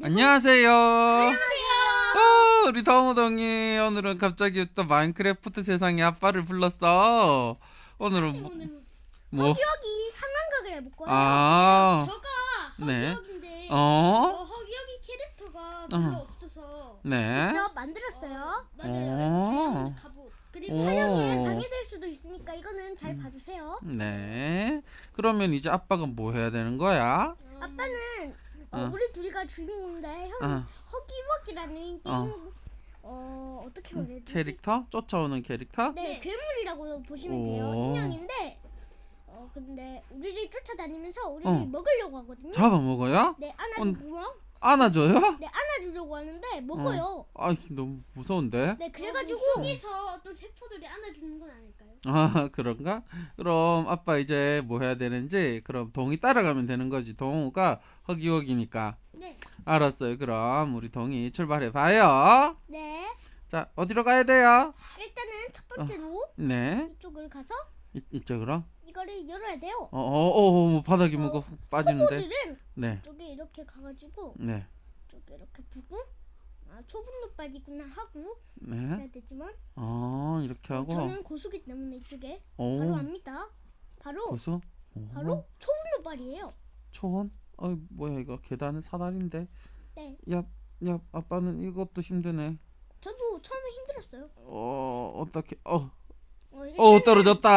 안녕하세요. 안녕하세요. 어, 우리 동우동이 오늘은 갑자기 또 마인크래프트 세상에 아빠를 불렀어. 오늘은 뭐? 뭐? 허기허기 상황극을 해볼 거예요. 아, 저가 네. 허기허기인데 어, 저 허기허기 캐릭터가 별로 어. 없어서 네. 직접 만들었어요. 어. 맞아요. 갑옷. 그리고 오. 촬영에 방해될 수도 있으니까 이거는 잘 봐주세요. 네. 그러면 이제 아빠가 뭐 해야 되는 거야? 아빠는 어, 어. 우리 둘이가 주인공인데 형 어, 허기허기라는 게임 어, 어떻게 말해야 되지? 캐릭터? 쫓아오는 캐릭터? 네, 괴물이라고 보시면 돼요. 오. 인형인데 어 근데 우리를 쫓아다니면서 우리를 어. 먹으려고 하거든요. 잡아먹어요? 네, 안아주고요. 안아줘요? 네, 안아주려고 하는데 먹어요. 아, 너무 무서운데? 네, 그래가지고 속에서 또 세포들이 안아주는 건 아닐까요? 아 그런가? 그럼 아빠 이제 뭐 해야 되는지 그럼 동이 따라가면 되는 거지 동우가 허기허기니까 네, 알았어요 그럼 우리 동이 출발해 봐요 네. 자 어디로 가야 돼요? 일단은 첫 번째로 네 이쪽을 가서 이, 이쪽으로 이거를 열어야 돼요. 어 어어 어, 바닥이 뭐가 훅 빠지는데? 초보들은 네. 이쪽에 이렇게 가가지고 네, 이쪽에 이렇게 부고 아 초분로 빨이구나 하고 네. 해야 되지만 어 이렇게 하고? 저는 고수기 때문에 이쪽에 오. 바로 압니다. 바로 고수? 오, 바로 초분로 빨이에요. 초원 어 뭐야 이거 계단은 사다리인데? 네, 야, 야 아빠는 이것도 힘드네. 저도 처음에 힘들었어요. 어 어떻게 어 어, 어 떨어졌다.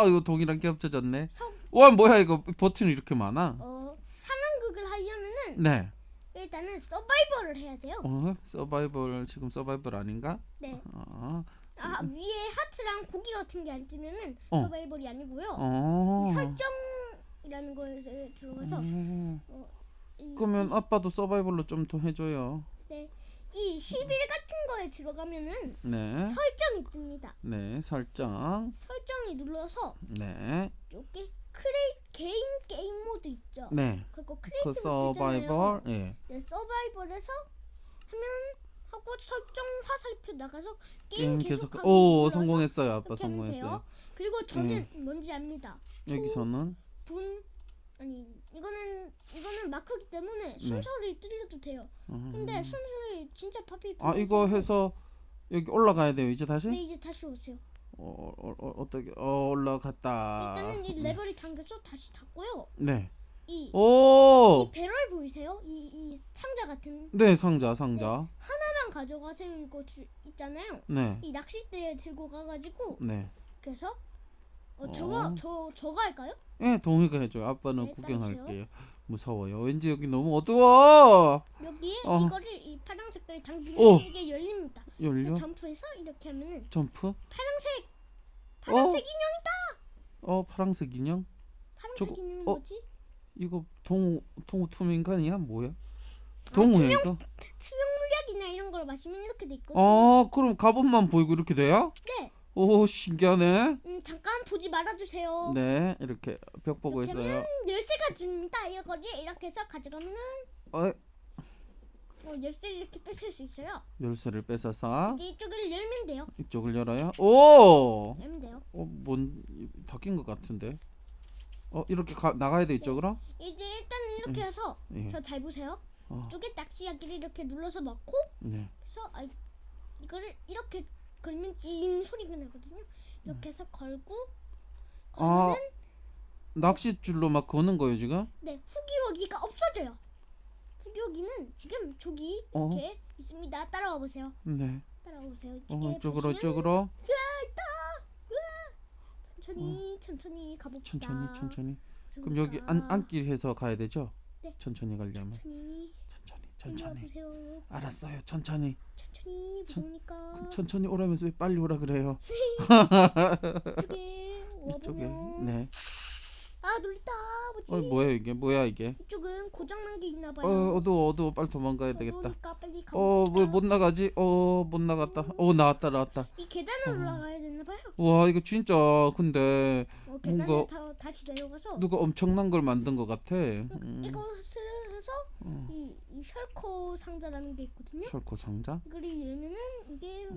아 이거 동이랑 겹쳐졌네. 서, 와 뭐야 이거 버튼이 이렇게 많아. 어, 상황극을 하려면은 네. 일단은 서바이벌을 해야 돼요. 어 서바이벌 지금 서바이벌 아닌가? 네. 어. 아, 위에 하트랑 고기 같은 게 안 뜨면은 어. 서바이벌이 아니고요. 어. 설정이라는 거에 들어가서 어. 이, 그러면 아빠도 서바이벌로 좀 더 해줘요. 네, 이11 같은 거에 들어가면은 네. 설정이 뜹니다. 네 설정. 설정이 눌러서 네. 여기 크레이 개인 게임 모드 있죠. 네. 그거 그 크리에이티브 서바이벌. 예. 네, 서바이벌에서 하면 하고 설정 화살표 나가서 게임, 게임 계속. 오 성공했어요. 아빠 성공했어요. 그리고 저는 뭔지 압니다. 여기서는 분 아니 이거는 이거는 마크기 때문에 순서를 뚫려도 돼요. 네. 음. 근데 순서를 진짜 파피 아 이거 해서 여기 올라가야 돼요. 이제 다시? 네 이제 다시 오세요. 어, 어, 어, 어떻게 어 올라갔다. 일단은 이 레벨이 당겨서 다시 닫고요. 네. 이, 오. 이 배럴 보이세요? 이, 이 상자 같은 네 상자 상자. 하나만 가져가세요. 이거 주, 있잖아요. 네. 이 낚싯대에 들고 가가지고 네. 그래서 어, 어. 저가 저 저가 할까요? 예, 동의가 해줘요. 아빠는 네, 구경할게요. 무서워요. 왠지 여기 너무 어두워. 여기에 어. 이거를 이 파란 색깔 당기면 오. 이게 열립니다. 열려? 점프해서 이렇게 하면은 점프? 파란색 파란색 어. 인형이다. 어, 파란색 인형? 파란색 저거- 인형이 어? 뭐지? 이거 동우 동우 투명인간이야? 뭐야? 아, 동우야 이거? 투명 물약이나 이런 걸 마시면 이렇게 돼 있거든요. 어, 그럼 갑옷만 보이고 이렇게 돼요? 네. 오, 신기하네. 음, 잠깐 보지 말아주세요. 네, 이렇게 벽 보고 있어요. 열쇠가 줍니다. 이거지 이렇게 해서 가져가면은 어, 어, 열쇠를 이렇게 뺏을 수 있어요. 열쇠를 뺏어서 이제 이쪽을 열면 돼요. 이쪽을 열어요. 오! 열면 돼요. 어, 뭔 닫힌 것 같은데. 어, 이렇게 가, 나가야 돼 이쪽으로? 이제 일단 이렇게 해서 예. 저 잘 보세요. 어. 이쪽에 낚시야기를 이렇게 눌러서 넣고 네. 그래서 아, 이거를 이렇게 걸면 찡 소리가 나거든요. 이렇게 해서 걸고 아, 걸면 낚싯줄로 막 거는 거예요, 지금? 네 후기호기가 없어져요. 후기호기는 지금 저기 어. 이렇게 있습니다. 따라와 보세요. 네. 따라와 보세요. 어, 이쪽에 이쪽으로 보시면 이쪽으로 있다. 으아. 천천히 천천히 가봅시다. 천천히 천천히. 그럼 여기 안 앉기 해서 가야 되죠? 네. 천천히 가려면 천천히 천천히 따라와 천천히. 보세요. 알았어요. 천천히. 천천히 천- 무서우니까 그 천천히 오라면서 왜 빨리 오라 그래요? 이쪽에 이쪽에. 와보면 네. 아 놀랬다 뭐지? 어, 뭐야 이게? 뭐야 이게? 이쪽은 고장난 게 있나 어, 봐요. 어두워 어두워 빨리 도망가야 되겠다. 어두우니까 빨리 가봅시다. 어, 뭐 못 나가지? 어, 못 나갔다. 어, 나왔다, 나왔다. 이 계단을 어. 올라가야 되나 봐요. 와, 이거 진짜 근데 어, 계단을 뭔가 다, 다시 내려가서 누가 엄청난 걸 만든 것 같아. 음, 이것을 어. 이, 이 셜코 상자라는 게 있거든요. 철코 상자. 이거를 열면은 이게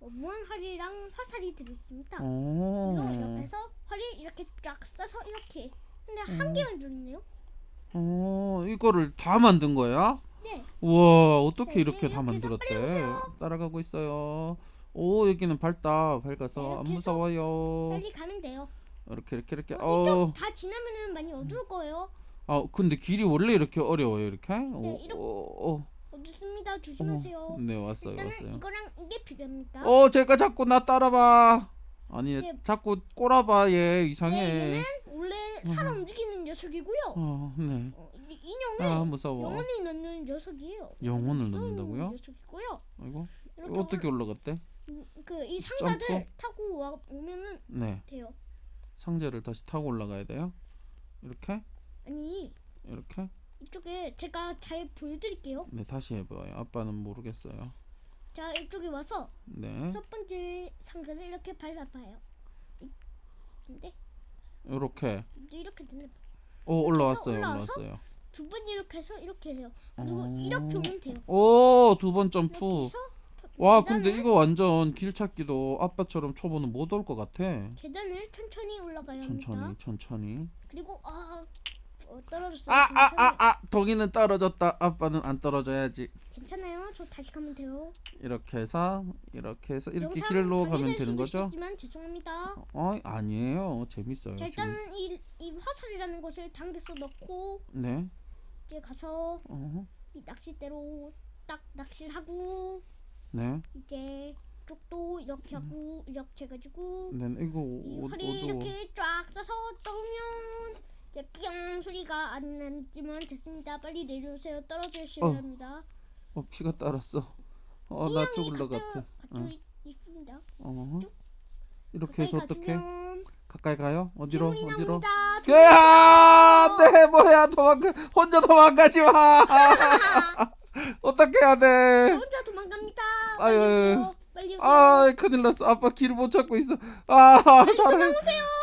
어, 무한 활이랑 화살이 들어있습니다. 어. 그리고 옆에서 활이 이렇게 쫙 싸서 이렇게. 근데 한 개만 들었네요. 어, 이거를 다 만든 거야? 네. 네. 우와 어떻게 네, 이렇게 다 이렇게 해서 만들었대? 빨리 오세요. 따라가고 있어요. 오 여기는 밝다 네, 밝아서 이렇게 안 해서 무서워요. 빨리 가면 돼요. 이렇게 이렇게 이렇게. 어, 어, 이쪽 다 지나면은 많이 어두울 거예요. 아 근데 길이 원래 이렇게 어려워요 이렇게? 오, 네, 이렇게. 오, 오, 어둡습니다. 오. 조심하세요. 네 왔어요 일단은 왔어요. 이거랑 이게 필요합니다. 어 제가 자꾸 나 따라봐. 아니 네. 자꾸 꼬라봐 얘 네, 이상해. 이거는 원래 살아 움직이는 녀석이고요. 어, 네. 어, 이 인형을 아 무서워. 영혼을 넣는 녀석이에요. 영혼을 무서운 넣는다고요? 녀석이고요. 아이고 이렇게 어떻게 올라갔대? 그이 상자들 점프? 타고 와 오면은 네 돼요. 상자를 다시 타고 올라가야 돼요. 이렇게 아니 이렇게 이쪽에 제가 잘 보여드릴게요. 네 다시 해봐요. 아빠는 모르겠어요. 자 이쪽에 와서 네 첫 번째 상자를 이렇게. 이- 근데 이렇게 이렇게 되는 오 올라왔어요 올라와서? 올라왔어요. 두 번 이렇게 해서 이렇게 해요. 그리고 어. 이렇게 오면 돼요. 오 두 번 이렇게 점프. 해서 와 계단을- 근데 이거 완전 길 찾기도 아빠처럼 초보는 못 올 것 같아. 계단을 천천히 올라가야 합니다. 천천히 천천히. 그리고 아 어, 떨어졌어요. 아 아. 아 아 동이는 떨어졌다. 아빠는 안 떨어져야지. 괜찮아요. 저 다시 가면 돼요. 이렇게 해서 이렇게 해서 이렇게 영상 길로 가면 방해될 되는 수도 거죠? 있지만 죄송합니다. 어 아니에요 재밌어요 자. 일단은 이, 이 화살이라는 것을 당겨서 넣고 네. 이제 가서 어. 이 낚싯대로 딱 낚시를 하고 네. 이제 쪽도 이렇게 하고 이렇게 해가지고 네. 이거 이 오, 활이 어두워. 이렇게 쫙 써서 떠오면 이제 뿅 소리가 안 나지만 됐습니다. 빨리 내려오세요. 떨어지셔야 어. 합니다. 어 피가 따랐어. 어이나 같아. 가까이 어. 있습니다. 어. 이렇게 해서 어떻게? 가주면 가까이 가요? 어디로? 괴물이 어디로? 나옵니다. 야, 네 뭐야 도망가 혼자 도망가지 마. 어떻게 해야 돼? 혼자 도망갑니다. 아유, 아유. 오세요. 아 큰일 났어. 아빠 길을 못 찾고 있어. 아 사람.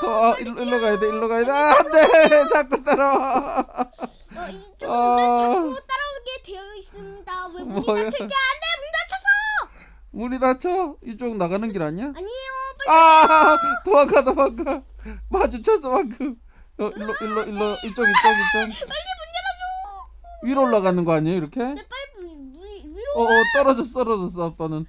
더 아, 일로, 일로 가야 돼. 일로 가야 돼. 아, 안돼. 자꾸 따라와. 어, 이쪽으로 아. 자꾸 따라오게 되어 있습니다. 왜 문이 뭐야? 닫힐 때 안돼 문 닫혀서 문이 닫혀. 이쪽 나가는 길 아니야? 아니에요. 빨리 아 도망가 도망가. 마주쳤어 방금. 어, 일로 일로 일로 이쪽 이쪽 이쪽. 빨리 문 열어줘. 위로 올라가는 거 아니에요 이렇게? 네 빨리 위, 위, 위로. 어, 어 떨어졌어 떨어졌어 아빠는.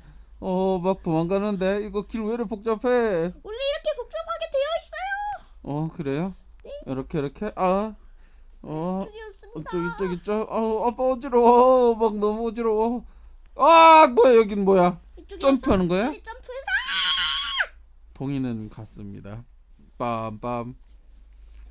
어 막 도망가는데 이거 길 왜 이렇게 복잡해? 원래 이렇게 복잡하게 되어 있어요. 어 그래요? 이렇게 이렇게 아. 어 줄이었습니다. 이쪽 이쪽 이쪽 아우 아빠 어지러워 막 너무 어지러워 아 뭐야 여긴 뭐야 점프하는 거야? 빨리 점프해서 동이는 갔습니다 빰빰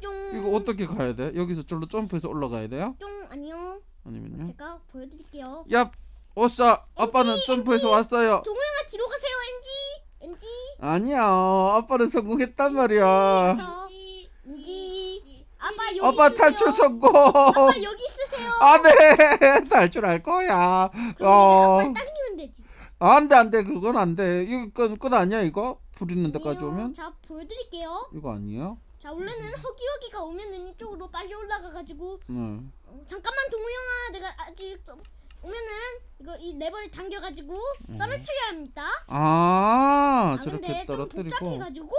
쫑. 이거 어떻게 가야 돼? 여기서 절로 점프해서 올라가야 돼요? 쫑 아니요. 아니면요? 제가 보여드릴게요. 얍 오싸 아빠는 점프해서 왔어요 동호영아 뒤로 가세요 NG NG. 아니야 아빠는 성공했단 말이야 그래서 NG. 아빠 여기 아빠 쓰세요. 탈출 성공 아빠 여기 쓰세요. 안돼 탈출할 거야 그럼 어 아빠 당기면 되지. 안돼 안돼 그건 안돼 이거 끝, 끝 아니야 이거 불 있는 데까지. 오면 자 보여드릴게요. 이거 아니에요? 자 원래는 허기허기가 오면은 이쪽으로 빨리 올라가가지고 네. 어, 잠깐만 동호영아 내가 아직 좀- 오면은 이거 이 레버를 당겨가지고 떨어뜨려야 합니다. 아 아 저렇게 근데 좀 떨어뜨리고 복잡해가지고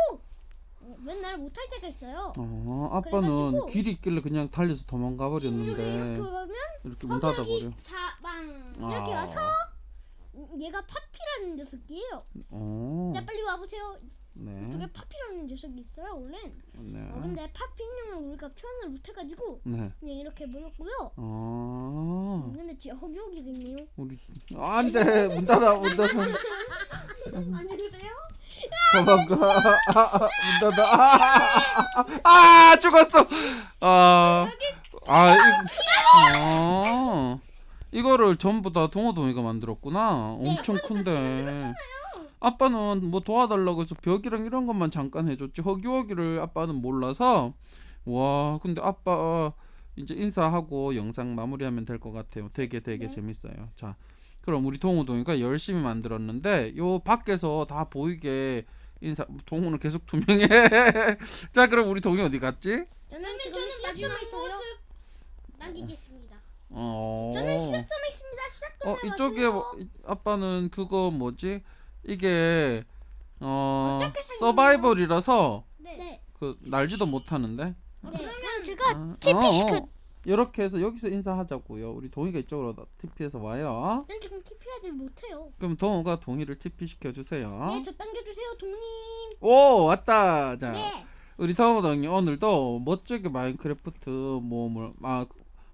어, 맨날 못할 때가 있어요. 어 아빠는 그래가지고 길이 있길래 그냥 달려서 도망가 이쪽에 이렇게 버렸는데 오면 이렇게 문 닫아 버려 사방. 이렇게 아. 와서 음, 얘가 파피라는 녀석이에요. 어, 자 빨리 와보세요. 네, 이쪽에 파피라는 녀석이 있어요 원래. 네, 어, 근데 파피 인형을 우리가 표현을 못해가지고 네, 그냥 이렇게 물었고요. 어, 근데 뒤에 허기허기가 있네요. 우리 안돼. 문 닫아 문 닫아. 안녕히 계세요. 도망가 아, 아, 문 닫아. 아, 아, 아, 아 죽었어. 아아 아, 이거를 전부 다 동호동이가 만들었구나. 엄청 큰데 아빠는 뭐 도와달라고 해서 벽이랑 이런 것만 잠깐 해줬지 허기허기를 아빠는 몰라서 와 근데 아빠 이제 인사하고 영상 마무리하면 될 것 같아요 되게 되게 네. 재밌어요 자 그럼 우리 동호동이가 열심히 만들었는데 요 밖에서 다 보이게 인사 동호는 계속 투명해 자 그럼 우리 동이 어디 갔지 저는 시작점에 있어요. 남기겠습니다. 어 저는 시작점에 있습니다. 시작점에 어 이쪽에 뭐- 이- 아빠는 그거 뭐지 이게 어 어떻게 생겼나요? 서바이벌이라서 네. 그 날지도 못하는데 네. 그럼 제가 아, TP 어, 시켜 어. 이렇게 해서 여기서 인사하자고요. 우리 동희가 이쪽으로 TP해서 와요. 난 지금 TP하지 못해요. 그럼 동호가 동희를 TP 시켜주세요. 네, 저 당겨주세요, 동님. 오 왔다. 자 네. 우리 동호 동희 오늘도 멋지게 마인크래프트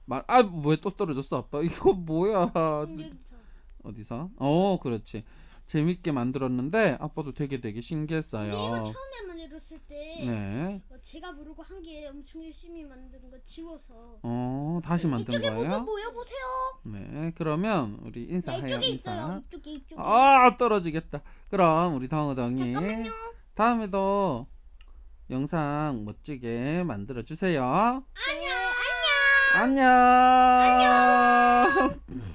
뭐아아왜 또 떨어졌어 아빠 이거 뭐야 여기서. 어디서? 어 그렇지 재밌게 만들었는데 아빠도 되게 되게 근데 이거 신기했어요. 처음에 만들었을 때 네. 어, 제가 모르고 한 게 엄청 열심히 만든 거 지워서 어 다시 만든 이쪽에 모두 거예요? 모여보세요. 네 그러면 우리 네, 인사해요 이쪽에 인사. 있어요. 이쪽에, 이쪽에. 아 떨어지겠다. 그럼 우리 잠깐만요. 다음에도 영상 멋지게 만들어 주세요. 네, 안녕. 안녕.